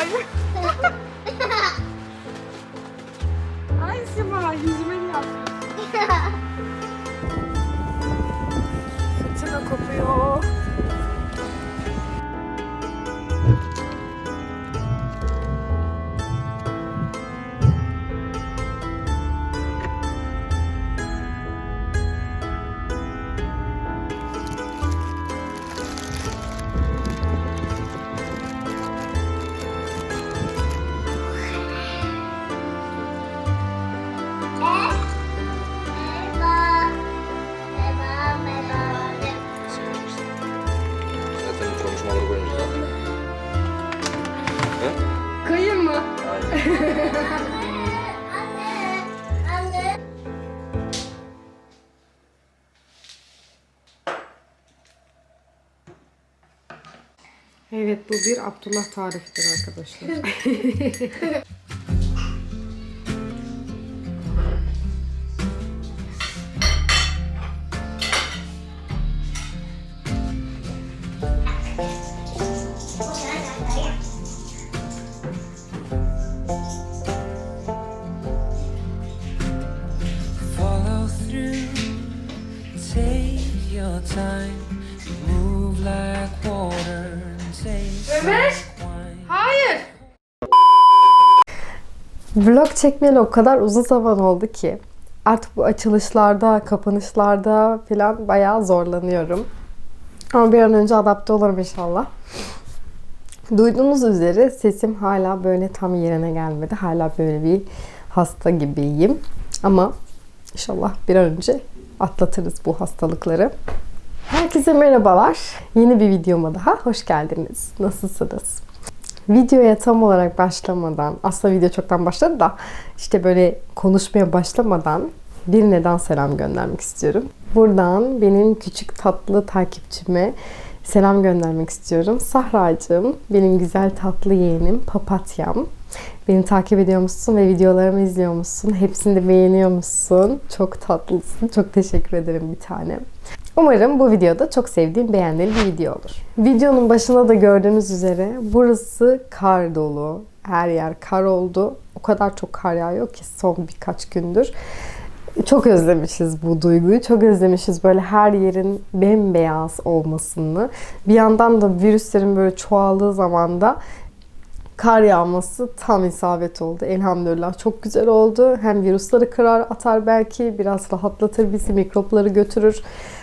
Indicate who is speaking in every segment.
Speaker 1: yağıyor.
Speaker 2: Bu
Speaker 1: bir Abdullah tarifidir arkadaşlar.
Speaker 3: follow through. Take your time,
Speaker 4: Vlog çekmeyeli o kadar uzun zaman oldu ki artık bu açılışlarda, kapanışlarda falan bayağı zorlanıyorum. Ama bir an önce adapte olurum inşallah. Duyduğunuz üzere sesim hala böyle tam yerine gelmedi. Hala böyle bir hasta gibiyim. Ama inşallah bir an önce atlatırız bu hastalıkları. Herkese merhabalar. Yeni bir videoma daha hoş geldiniz. Nasılsınız? Videoya tam olarak başlamadan, aslında video çoktan başladı da işte böyle konuşmaya başlamadan bir neden selam göndermek istiyorum. Buradan benim küçük tatlı takipçime selam göndermek istiyorum. Sahracığım, benim güzel tatlı yeğenim, papatyam. Beni takip ediyor musun ve videolarımı izliyor musun? Hepsini de beğeniyor musun? Çok tatlısın. Çok teşekkür ederim bir tanem. Umarım bu videoda çok sevdiğim, beğendiğim bir video olur. Videonun başında da gördüğünüz üzere burası kar dolu. Her yer kar oldu. O kadar çok kar yağıyor ki son birkaç gündür. Çok özlemişiz bu duyguyu. Çok özlemişiz böyle her yerin bembeyaz olmasını. Bir yandan da virüslerin böyle çoğaldığı zaman da kar yağması tam isabet oldu. Elhamdülillah çok güzel oldu. Hem virüsleri kırar atar belki biraz rahatlatır bizi mikropları götürür.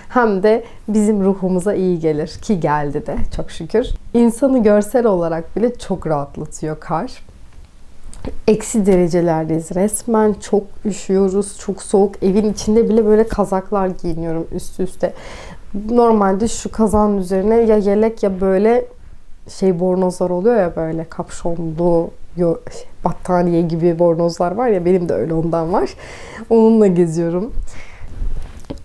Speaker 4: Hem de bizim ruhumuza iyi gelir ki geldi de çok şükür. İnsanı görsel olarak bile çok rahatlatıyor kar. Eksi derecelerdeyiz resmen çok üşüyoruz çok soğuk evin içinde bile böyle kazaklar giyiniyorum üst üste normalde şu kazanın üzerine ya yelek ya böyle şey bornozlar oluyor ya böyle kapşonlu battaniye gibi bornozlar var ya benim de öyle ondan var. Onunla geziyorum.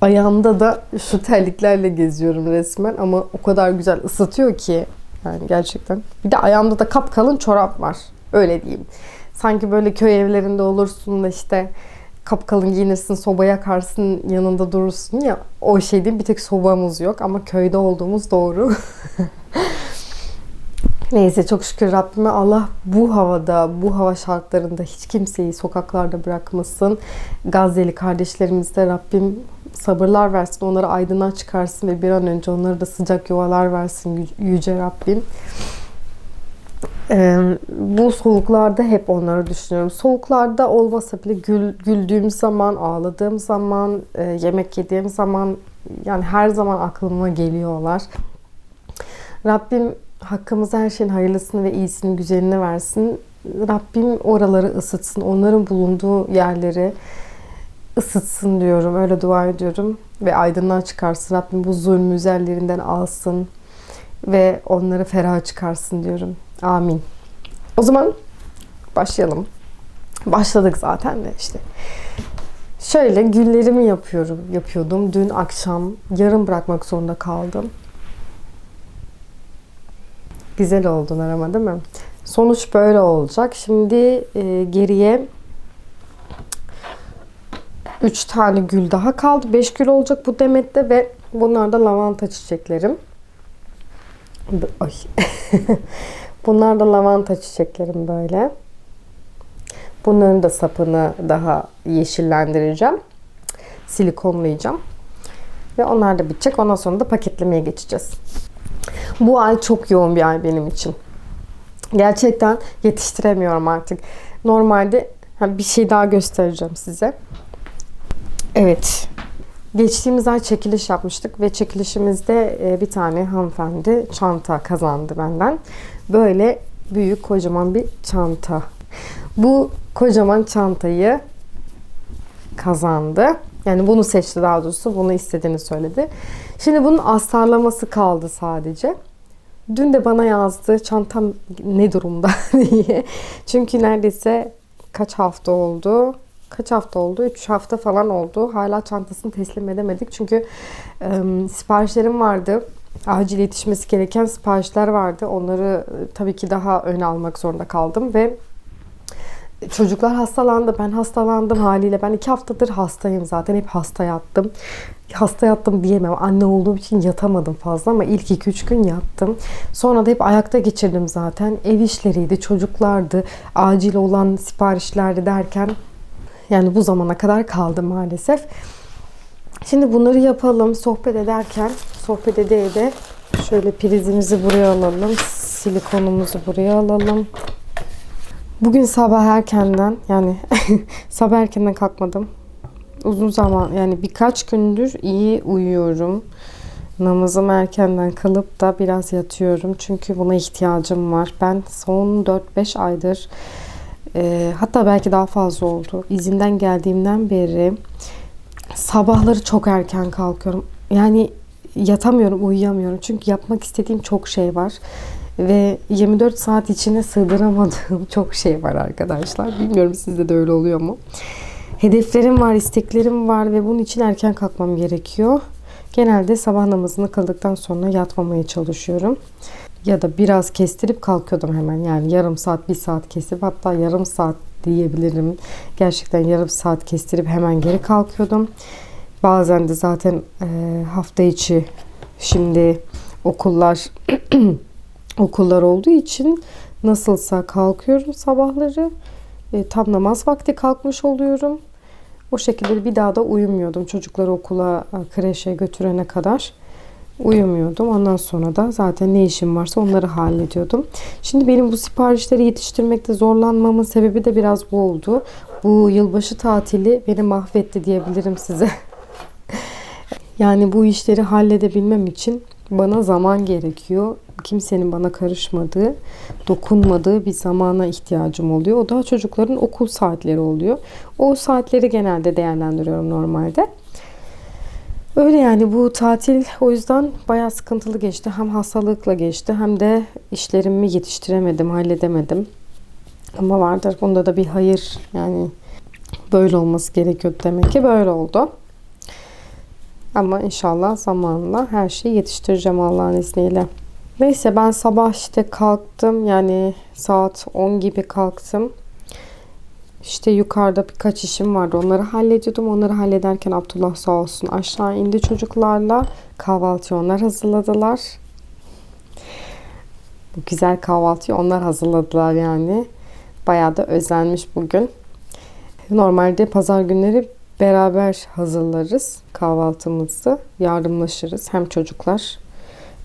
Speaker 4: Ayağımda da şu terliklerle geziyorum resmen ama o kadar güzel ısıtıyor ki yani gerçekten. Bir de ayağımda da kapkalın çorap var. Öyle diyeyim. Sanki böyle köy evlerinde olursun da işte kapkalın giyinirsin, soba yakarsın, yanında durursun ya. O şey değil, bir tek sobamız yok ama köyde olduğumuz doğru. Neyse çok şükür Rabbime Allah bu havada, bu hava şartlarında hiç kimseyi sokaklarda bırakmasın. Gazze'li kardeşlerimize Rabbim sabırlar versin, onları aydınlığa çıkarsın ve bir an önce onlara da sıcak yuvalar versin Yü- Yüce Rabbim. Ee, bu soğuklarda hep onları düşünüyorum. Soğuklarda olmasa bile gül, güldüğüm zaman, ağladığım zaman, e, yemek yediğim zaman yani her zaman aklıma geliyorlar. Rabbim hakkımıza her şeyin hayırlısını ve iyisini, güzelini versin. Rabbim oraları ısıtsın. Onların bulunduğu yerleri ısıtsın diyorum. Öyle dua ediyorum. Ve aydınlığa çıkarsın. Rabbim bu zulmü üzerlerinden alsın. Ve onları feraha çıkarsın diyorum. Amin. O zaman başlayalım. Başladık zaten de işte. Şöyle güllerimi yapıyorum, yapıyordum. Dün akşam yarım bırakmak zorunda kaldım. Güzel oldular ama değil mi? Sonuç böyle olacak. Şimdi e, geriye 3 tane gül daha kaldı. 5 gül olacak bu demette ve bunlar da lavanta çiçeklerim. Ay. Bunlar da lavanta çiçeklerim böyle. Bunların da sapını daha yeşillendireceğim. Silikonlayacağım. Ve onlar da bitecek. Ondan sonra da paketlemeye geçeceğiz. Bu ay çok yoğun bir ay benim için. Gerçekten yetiştiremiyorum artık. Normalde bir şey daha göstereceğim size. Evet. Geçtiğimiz ay çekiliş yapmıştık ve çekilişimizde e, bir tane hanımefendi çanta kazandı benden. Böyle büyük kocaman bir çanta. Bu kocaman çantayı kazandı. Yani bunu seçti daha doğrusu. Bunu istediğini söyledi. Şimdi bunun astarlaması kaldı sadece. Dün de bana yazdı çantam ne durumda diye. Çünkü neredeyse kaç hafta oldu? Kaç hafta oldu? 3 hafta falan oldu. Hala çantasını teslim edemedik. Çünkü e, siparişlerim vardı. Acil yetişmesi gereken siparişler vardı. Onları e, tabii ki daha öne almak zorunda kaldım ve Çocuklar hastalandı. Ben hastalandım haliyle. Ben iki haftadır hastayım zaten. Hep hasta yattım. Hasta yattım diyemem. Anne olduğum için yatamadım fazla ama ilk iki üç gün yattım. Sonra da hep ayakta geçirdim zaten. Ev işleriydi, çocuklardı, acil olan siparişlerdi derken yani bu zamana kadar kaldı maalesef. Şimdi bunları yapalım. Sohbet ederken, sohbet ede ede şöyle prizimizi buraya alalım. Silikonumuzu buraya alalım. Bugün sabah erkenden yani sabah erkenden kalkmadım. Uzun zaman yani birkaç gündür iyi uyuyorum. Namazımı erkenden kılıp da biraz yatıyorum. Çünkü buna ihtiyacım var. Ben son 4-5 aydır e, hatta belki daha fazla oldu. İzinden geldiğimden beri sabahları çok erken kalkıyorum. Yani yatamıyorum, uyuyamıyorum. Çünkü yapmak istediğim çok şey var. Ve 24 saat içine sığdıramadığım çok şey var arkadaşlar. Bilmiyorum sizde de öyle oluyor mu? Hedeflerim var, isteklerim var ve bunun için erken kalkmam gerekiyor. Genelde sabah namazını kıldıktan sonra yatmamaya çalışıyorum. Ya da biraz kestirip kalkıyordum hemen. Yani yarım saat, bir saat kesip hatta yarım saat diyebilirim. Gerçekten yarım saat kestirip hemen geri kalkıyordum. Bazen de zaten e, hafta içi şimdi okullar okullar olduğu için nasılsa kalkıyorum sabahları. E, tam namaz vakti kalkmış oluyorum. O şekilde bir daha da uyumuyordum. Çocukları okula, e, kreşe götürene kadar uyumuyordum. Ondan sonra da zaten ne işim varsa onları hallediyordum. Şimdi benim bu siparişleri yetiştirmekte zorlanmamın sebebi de biraz bu oldu. Bu yılbaşı tatili beni mahvetti diyebilirim size. yani bu işleri halledebilmem için bana zaman gerekiyor. Kimsenin bana karışmadığı, dokunmadığı bir zamana ihtiyacım oluyor. O da çocukların okul saatleri oluyor. O saatleri genelde değerlendiriyorum normalde. Öyle yani bu tatil o yüzden bayağı sıkıntılı geçti. Hem hastalıkla geçti hem de işlerimi yetiştiremedim, halledemedim. Ama vardır bunda da bir hayır yani böyle olması gerekiyordu demek ki böyle oldu. Ama inşallah zamanla her şeyi yetiştireceğim Allah'ın izniyle. Neyse ben sabah işte kalktım yani saat 10 gibi kalktım. İşte yukarıda birkaç işim vardı. Onları hallediyordum. Onları hallederken Abdullah sağ olsun aşağı indi çocuklarla. Kahvaltıyı onlar hazırladılar. Bu güzel kahvaltıyı onlar hazırladılar yani. Bayağı da özenmiş bugün. Normalde pazar günleri beraber hazırlarız kahvaltımızı. Yardımlaşırız. Hem çocuklar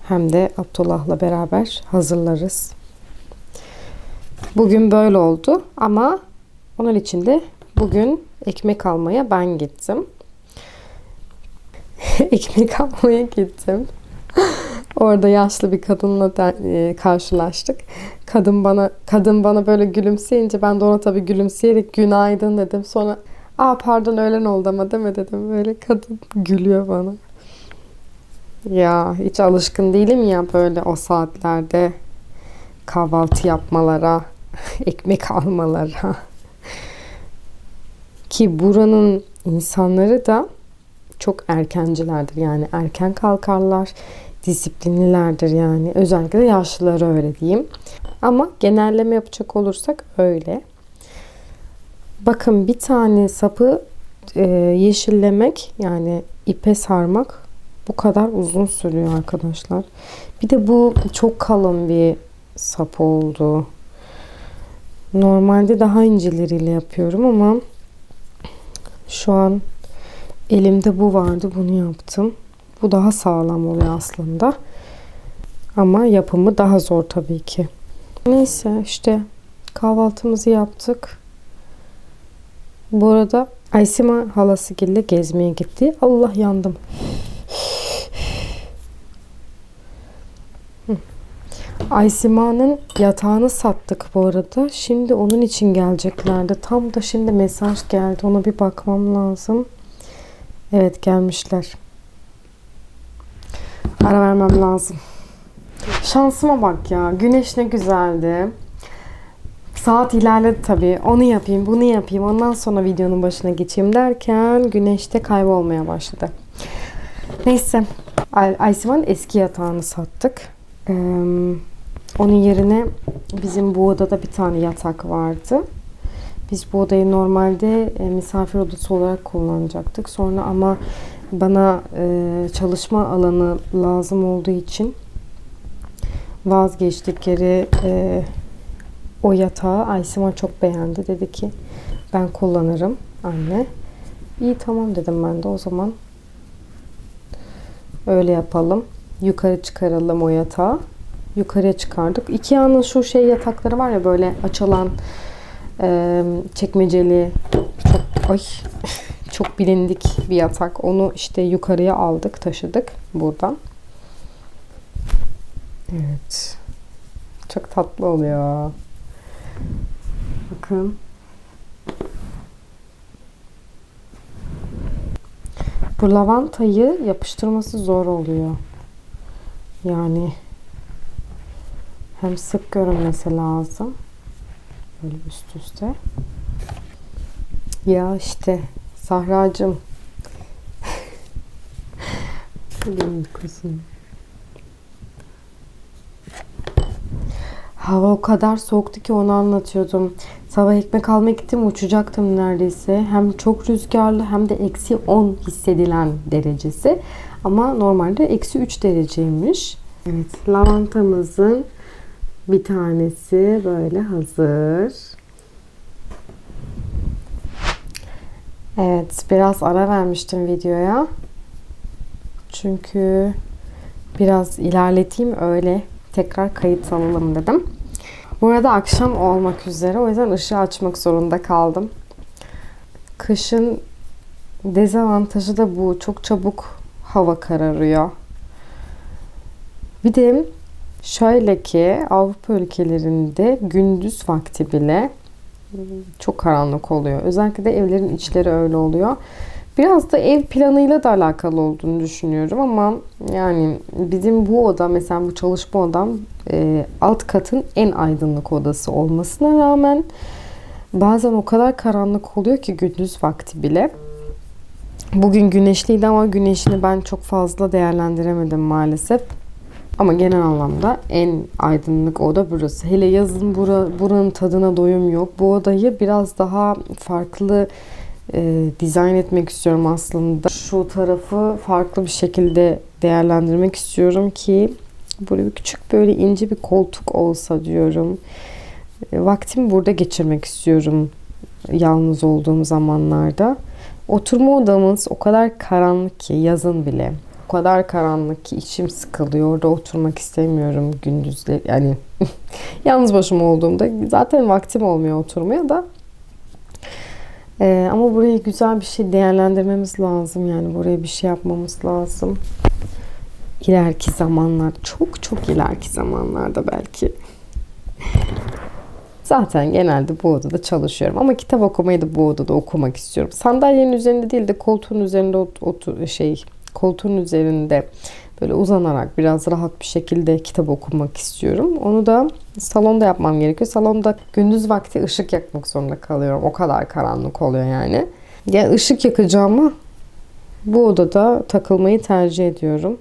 Speaker 4: hem de Abdullah'la beraber hazırlarız. Bugün böyle oldu ama onun için de bugün ekmek almaya ben gittim. ekmek almaya gittim. Orada yaşlı bir kadınla da, e, karşılaştık. Kadın bana kadın bana böyle gülümseyince ben de ona tabii gülümseyerek günaydın dedim. Sonra aa pardon öğlen oldu ama deme dedim. Böyle kadın gülüyor bana. Ya hiç alışkın değilim ya böyle o saatlerde kahvaltı yapmalara, ekmek almalara. Ki buranın insanları da çok erkencilerdir. Yani erken kalkarlar, disiplinlilerdir yani. Özellikle yaşlıları öyle diyeyim. Ama genelleme yapacak olursak öyle. Bakın bir tane sapı e, yeşillemek yani ipe sarmak bu kadar uzun sürüyor arkadaşlar. Bir de bu çok kalın bir sap oldu. Normalde daha inceleriyle yapıyorum ama şu an elimde bu vardı. Bunu yaptım. Bu daha sağlam oluyor aslında. Ama yapımı daha zor tabii ki. Neyse işte kahvaltımızı yaptık. Bu arada Aysima halası gille gezmeye gitti. Allah yandım. Aysima'nın yatağını sattık bu arada. Şimdi onun için geleceklerdi. Tam da şimdi mesaj geldi. Ona bir bakmam lazım. Evet gelmişler. Ara vermem lazım. Şansıma bak ya. Güneş ne güzeldi. Saat ilerledi tabii. Onu yapayım, bunu yapayım. Ondan sonra videonun başına geçeyim derken güneşte kaybolmaya başladı. Neyse. Ay- Aysima'nın eski yatağını sattık. Ee, onun yerine bizim bu odada bir tane yatak vardı. Biz bu odayı normalde e, misafir odası olarak kullanacaktık. Sonra ama bana e, çalışma alanı lazım olduğu için vazgeçtik geri e, o yatağı Aysima çok beğendi. Dedi ki ben kullanırım anne. İyi tamam dedim ben de o zaman. Öyle yapalım. Yukarı çıkaralım o yatağı. Yukarıya çıkardık. Ikea'nın şu şey yatakları var ya böyle açılan e, çekmeceli çok ay çok bilindik bir yatak. Onu işte yukarıya aldık, taşıdık buradan. Evet. Çok tatlı oluyor. Bakın. Bu lavantayı yapıştırması zor oluyor. Yani hem sık görünmesi lazım. Böyle üst üste. Ya işte Sahracığım. Benim kuzum. Hava o kadar soğuktu ki onu anlatıyordum. Sabah ekmek almaya gittim uçacaktım neredeyse. Hem çok rüzgarlı hem de eksi 10 hissedilen derecesi. Ama normalde eksi 3 dereceymiş. Evet lavantamızın bir tanesi böyle hazır. Evet biraz ara vermiştim videoya. Çünkü biraz ilerleteyim öyle tekrar kayıt alalım dedim. Bu arada akşam olmak üzere o yüzden ışığı açmak zorunda kaldım. Kışın dezavantajı da bu. Çok çabuk hava kararıyor. Bir de şöyle ki Avrupa ülkelerinde gündüz vakti bile çok karanlık oluyor. Özellikle de evlerin içleri öyle oluyor. Biraz da ev planıyla da alakalı olduğunu düşünüyorum ama yani bizim bu oda mesela bu çalışma odam e, alt katın en aydınlık odası olmasına rağmen bazen o kadar karanlık oluyor ki gündüz vakti bile. Bugün güneşliydi ama güneşini ben çok fazla değerlendiremedim maalesef. Ama genel anlamda en aydınlık oda burası. Hele yazın bura, buranın tadına doyum yok. Bu odayı biraz daha farklı e, dizayn etmek istiyorum aslında. Şu tarafı farklı bir şekilde değerlendirmek istiyorum ki böyle küçük böyle ince bir koltuk olsa diyorum. E, vaktimi burada geçirmek istiyorum yalnız olduğum zamanlarda. Oturma odamız o kadar karanlık ki yazın bile. O kadar karanlık ki içim sıkılıyor. Orada oturmak istemiyorum gündüzleri. Yani yalnız başıma olduğumda zaten vaktim olmuyor oturmaya da. Ee, ama burayı güzel bir şey değerlendirmemiz lazım. Yani buraya bir şey yapmamız lazım. İleriki zamanlar, çok çok ileriki zamanlarda belki. Zaten genelde bu odada çalışıyorum ama kitap okumayı da bu odada okumak istiyorum. Sandalyenin üzerinde değil de koltuğun üzerinde otur şey koltuğun üzerinde böyle uzanarak biraz rahat bir şekilde kitap okumak istiyorum. Onu da salonda yapmam gerekiyor. Salonda gündüz vakti ışık yakmak zorunda kalıyorum. O kadar karanlık oluyor yani. Yani ışık yakacağımı bu odada takılmayı tercih ediyorum.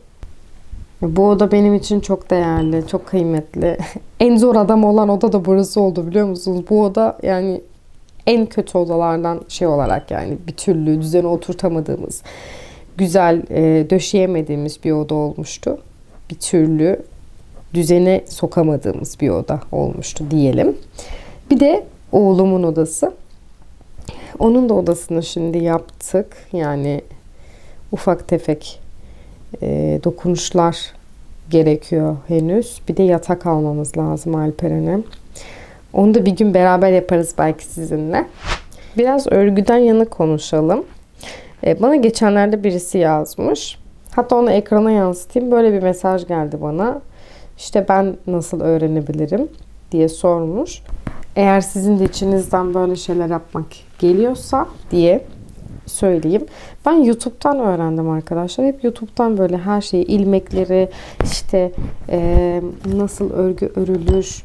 Speaker 4: Bu oda benim için çok değerli, çok kıymetli. en zor adam olan oda da burası oldu biliyor musunuz? Bu oda yani en kötü odalardan şey olarak yani bir türlü düzene oturtamadığımız, güzel e, döşeyemediğimiz bir oda olmuştu. Bir türlü düzene sokamadığımız bir oda olmuştu diyelim. Bir de oğlumun odası. Onun da odasını şimdi yaptık. Yani ufak tefek e, dokunuşlar gerekiyor henüz. Bir de yatak almamız lazım Alperen'e. Onu da bir gün beraber yaparız belki sizinle. Biraz örgüden yana konuşalım. E, bana geçenlerde birisi yazmış. Hatta onu ekrana yansıtayım. Böyle bir mesaj geldi bana. İşte ben nasıl öğrenebilirim diye sormuş. Eğer sizin de içinizden böyle şeyler yapmak geliyorsa diye söyleyeyim. Ben YouTube'dan öğrendim arkadaşlar. Hep YouTube'dan böyle her şeyi, ilmekleri, işte e, nasıl örgü örülür,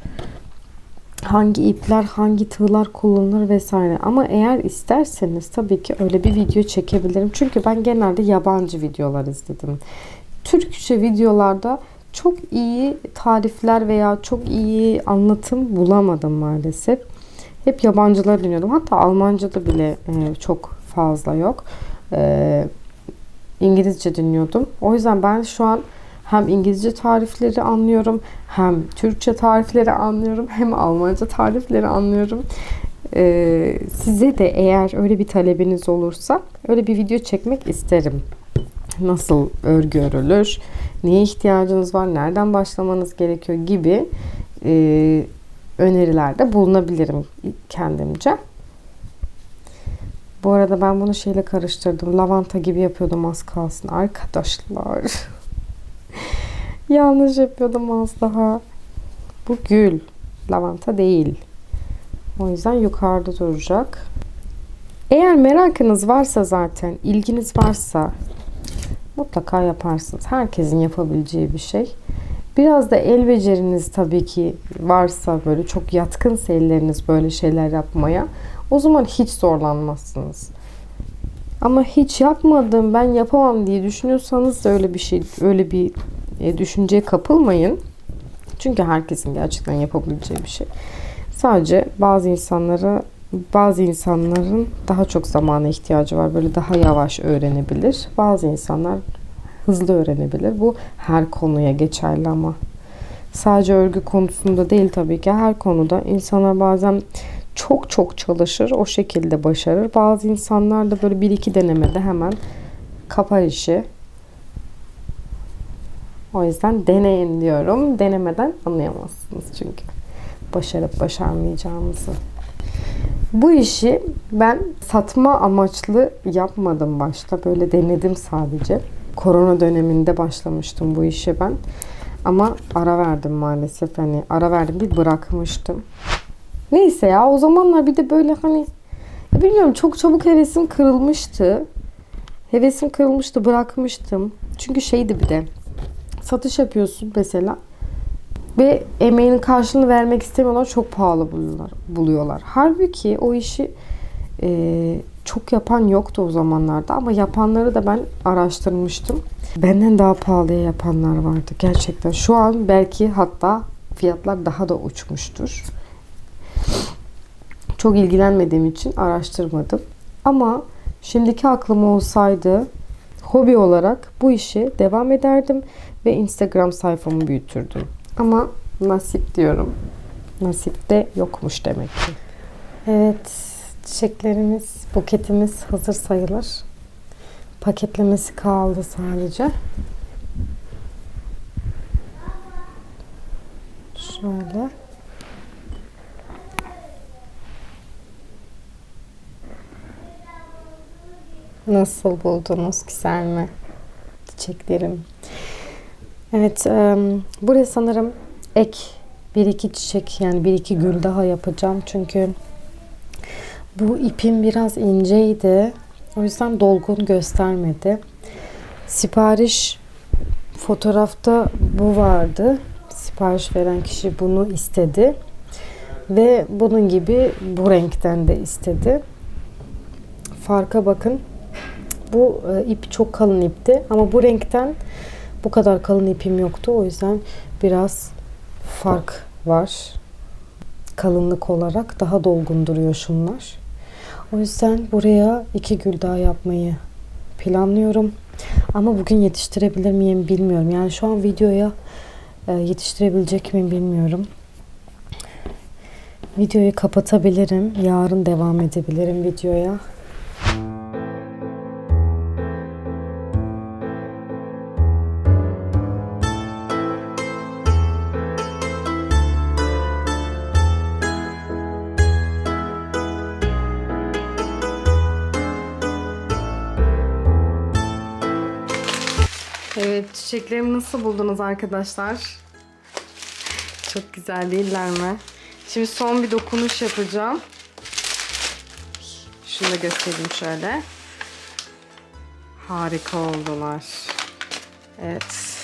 Speaker 4: hangi ipler, hangi tığlar kullanılır vesaire. Ama eğer isterseniz tabii ki öyle bir video çekebilirim. Çünkü ben genelde yabancı videolar izledim. Türkçe videolarda çok iyi tarifler veya çok iyi anlatım bulamadım maalesef. Hep yabancıları dinliyordum. Hatta Almanca'da bile e, çok fazla yok. E, İngilizce dinliyordum. O yüzden ben şu an hem İngilizce tarifleri anlıyorum, hem Türkçe tarifleri anlıyorum, hem Almanca tarifleri anlıyorum. Ee, size de eğer öyle bir talebiniz olursa öyle bir video çekmek isterim. Nasıl örgü örülür, neye ihtiyacınız var, nereden başlamanız gerekiyor gibi e, önerilerde bulunabilirim kendimce. Bu arada ben bunu şeyle karıştırdım. Lavanta gibi yapıyordum az kalsın arkadaşlar. Yanlış yapıyordum az daha. Bu gül. Lavanta değil. O yüzden yukarıda duracak. Eğer merakınız varsa zaten, ilginiz varsa mutlaka yaparsınız. Herkesin yapabileceği bir şey. Biraz da el beceriniz tabii ki varsa böyle çok yatkınsa elleriniz böyle şeyler yapmaya o zaman hiç zorlanmazsınız. Ama hiç yapmadım ben yapamam diye düşünüyorsanız da öyle bir şey öyle bir e, düşünceye kapılmayın. Çünkü herkesin gerçekten yapabileceği bir şey. Sadece bazı insanlara bazı insanların daha çok zamana ihtiyacı var. Böyle daha yavaş öğrenebilir. Bazı insanlar hızlı öğrenebilir. Bu her konuya geçerli ama. Sadece örgü konusunda değil tabii ki. Her konuda insanlar bazen çok çok çalışır. O şekilde başarır. Bazı insanlar da böyle bir iki denemede hemen kapar işi. O yüzden deneyin diyorum. Denemeden anlayamazsınız çünkü. Başarıp başarmayacağımızı. Bu işi ben satma amaçlı yapmadım başta. Böyle denedim sadece. Korona döneminde başlamıştım bu işe ben. Ama ara verdim maalesef. Hani ara verdim değil bırakmıştım. Neyse ya o zamanlar bir de böyle hani bilmiyorum çok çabuk hevesim kırılmıştı. Hevesim kırılmıştı bırakmıştım. Çünkü şeydi bir de satış yapıyorsun mesela ve emeğinin karşılığını vermek istemiyorlar. Çok pahalı buluyorlar. buluyorlar. Halbuki o işi e, çok yapan yoktu o zamanlarda ama yapanları da ben araştırmıştım. Benden daha pahalıya yapanlar vardı gerçekten. Şu an belki hatta fiyatlar daha da uçmuştur. Çok ilgilenmediğim için araştırmadım. Ama şimdiki aklım olsaydı hobi olarak bu işe devam ederdim ve Instagram sayfamı büyütürdüm. Ama nasip diyorum. Nasip de yokmuş demek ki. Evet, çiçeklerimiz, buketimiz hazır sayılır. Paketlemesi kaldı sadece. Şöyle. Nasıl buldunuz? Güzel mi? Çiçeklerim. Evet, e, buraya sanırım ek bir iki çiçek yani bir iki gül daha yapacağım. Çünkü bu ipim biraz inceydi. O yüzden dolgun göstermedi. Sipariş fotoğrafta bu vardı. Sipariş veren kişi bunu istedi. Ve bunun gibi bu renkten de istedi. Farka bakın. Bu e, ip çok kalın ipti ama bu renkten bu kadar kalın ipim yoktu. O yüzden biraz fark var. Kalınlık olarak daha dolgun duruyor şunlar. O yüzden buraya iki gül daha yapmayı planlıyorum. Ama bugün yetiştirebilir miyim bilmiyorum. Yani şu an videoya Ee, yetiştirebilecek miyim bilmiyorum. Videoyu kapatabilirim. Yarın devam edebilirim videoya. Evet, çiçeklerimi nasıl buldunuz arkadaşlar? Çok güzel değiller mi? Şimdi son bir dokunuş yapacağım. Şunu da göstereyim şöyle. Harika oldular. Evet.